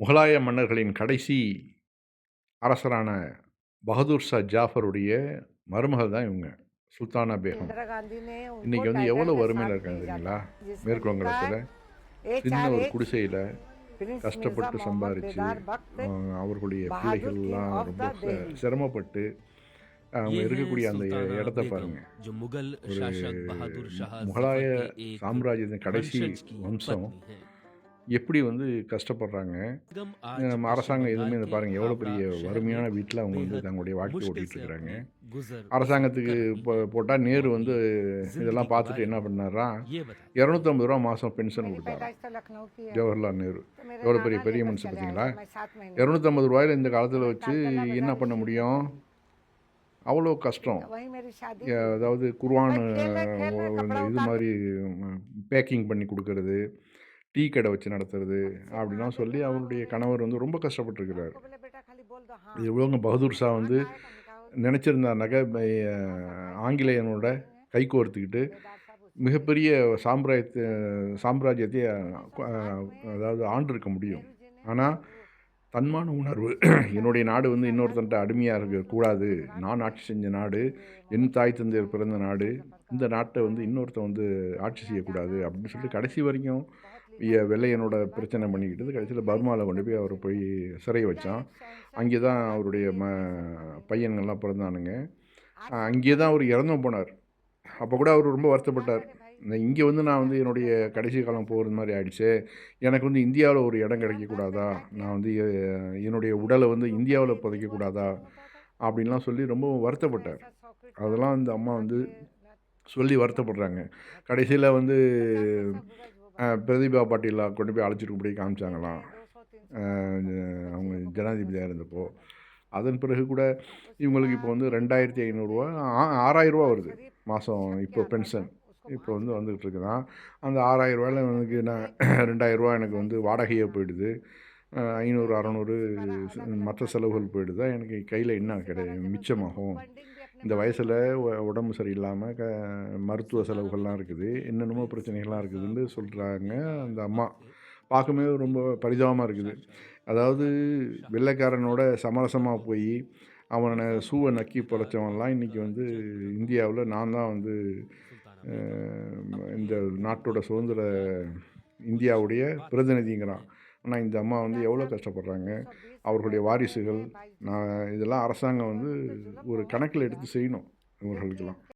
முகலாய மன்னர்களின் கடைசி அரசரான பகதூர் ஷா ஜாஃபருடைய மருமகள் தான் இவங்க சுல்தானா பேகம். இன்னைக்கு வந்து எவ்வளோ வறுமையில் இருக்காங்க இல்லைங்களா மேற்குவங்கத்தில் சின்ன ஒரு குடிசையில் கஷ்டப்பட்டு சம்பாரித்து அவர்களுடைய பிள்ளைகள்லாம் ரொம்ப சிரமப்பட்டு அவங்க இருக்கக்கூடிய அந்த இடத்த பாருங்க. ஒரு முகலாய சாம்ராஜ்யத்தின் கடைசி வம்சம் எப்படி வந்து கஷ்டப்படுறாங்க? நம்ம அரசாங்கம் எதுவுமே இந்த பாருங்கள் எவ்வளோ பெரிய வறுமையான வீட்டில் அவங்க வந்து தங்களுடைய வாழ்க்கை ஓட்டிகிட்டு இருக்கிறாங்க அரசாங்கத்துக்கு இப்போ போட்டால் நேரு வந்து இதெல்லாம் பார்த்துட்டு என்ன பண்ணாரா? இரநூத்தம்பது ரூபா மாதம் பென்ஷன் கொடுத்தாரு? ஜவஹர்லால் நேரு. எவ்வளோ பெரிய பெரிய மனுஷன் பார்த்தீங்களா? இரநூத்தம்பது ரூபாயில் இந்த காலத்தில் வச்சு என்ன பண்ண முடியும்? அவ்வளோ கஷ்டம். அதாவது குர்வான் இது மாதிரி பேக்கிங் பண்ணி கொடுக்கறது. டீ கடை வச்சு நடத்துறது அப்படிலாம் சொல்லி அவருடைய கணவர் வந்து ரொம்ப கஷ்டப்பட்டுருக்கிறார். இவ்வளோங்க பகதூர் ஷா வந்து நினச்சிருந்தாருனாக்கா ஆங்கிலேயனோட கை கோர்த்துக்கிட்டு மிகப்பெரிய சாம்ராஜ்யத்தை சாம்ராஜ்யத்தை அதாவது ஆண்டிருக்க முடியும். ஆனால் தன்மான உணர்வு. என்னுடைய நாடு வந்து இன்னொருத்தன்ட்ட அடிமையாக இருக்கக்கூடாது நான் ஆட்சி செஞ்ச நாடு என் தாய் தந்தையர் பிறந்த நாடு இந்த நாட்டை வந்து இன்னொருத்தன் வந்து ஆட்சி செய்யக்கூடாது அப்படின்னு சொல்லிட்டு கடைசி வரைக்கும் வெள்ளையனோட பிரச்சனை பண்ணிக்கிட்டு கடைசியில் பர்மாவில் கொண்டு போய் அவரை போய் சிறைய வச்சான். அங்கே தான் அவருடைய ம பையன்கள்லாம் பிறந்தானுங்க. அங்கே தான் அவர் இறந்தும் போனார். அப்போ கூட அவர் ரொம்ப வருத்தப்பட்டார். இந்த இங்கே வந்து நான் வந்து என்னுடைய கடைசி காலம் போகிறது மாதிரி ஆயிடுச்சு. எனக்கு வந்து இந்தியாவில் ஒரு இடம் கிடைக்கக்கூடாதா? நான் வந்து என்னுடைய உடலை வந்து இந்தியாவில் புதைக்கக்கூடாதா? அப்படின்லாம் சொல்லி ரொம்ப வருத்தப்பட்டார். அதெல்லாம் இந்த அம்மா வந்து சொல்லி வருத்தப்படுறாங்க. கடைசியில் வந்து பிரதிபா பாட்டீலா கொண்டு போய் அழைச்சிட்டு போய் காமிச்சாங்களாம். அவங்க ஜனாதிபதியாக இருந்தப்போ. அதன் பிறகு கூட இவங்களுக்கு இப்போ வந்து ரெண்டாயிரத்தி ஐநூறுரூவா ஆறாயிரரூவா வருது மாதம் இப்போ பென்ஷன். இப்போ வந்து வந்துகிட்டு இருக்குதான். அந்த ஆறாயிரரூவாயில் எனக்கு நான் ரெண்டாயிரரூவா எனக்கு வந்து வாடகையே போயிடுது. ஐநூறு அறநூறு மற்ற செலவுகள் போயிடுதா? எனக்கு கையில் என்ன கிடையாது மிச்சமாகும்? இந்த வயசில் உடம்பு சரியில்லாமல் க மருத்துவ செலவுகள்லாம் இருக்குது. என்னென்னமோ பிரச்சனைகள்லாம் இருக்குதுன்னு சொல்கிறாங்க அந்த அம்மா. பார்க்கவே ரொம்ப பரிதாபமாக இருக்குது. அதாவது வெள்ளைக்காரனோட சமரசமாக போய் அவனை சூவை நக்கி பொழைச்சவன்லாம் இன்றைக்கி வந்து இந்தியாவில் நான் தான் வந்து இந்த நாட்டோட சுதந்திர இந்தியாவுடைய பிரதிநிதிங்கிறான். ஆனால் இந்த அம்மா வந்து எவ்வளோ கஷ்டப்படுறாங்க? அவர்களுடைய வாரிசுகள். நான் இதெல்லாம் அரசாங்கம் வந்து ஒரு கணக்கில் எடுத்து செய்யணும் இவர்களுக்கெல்லாம்.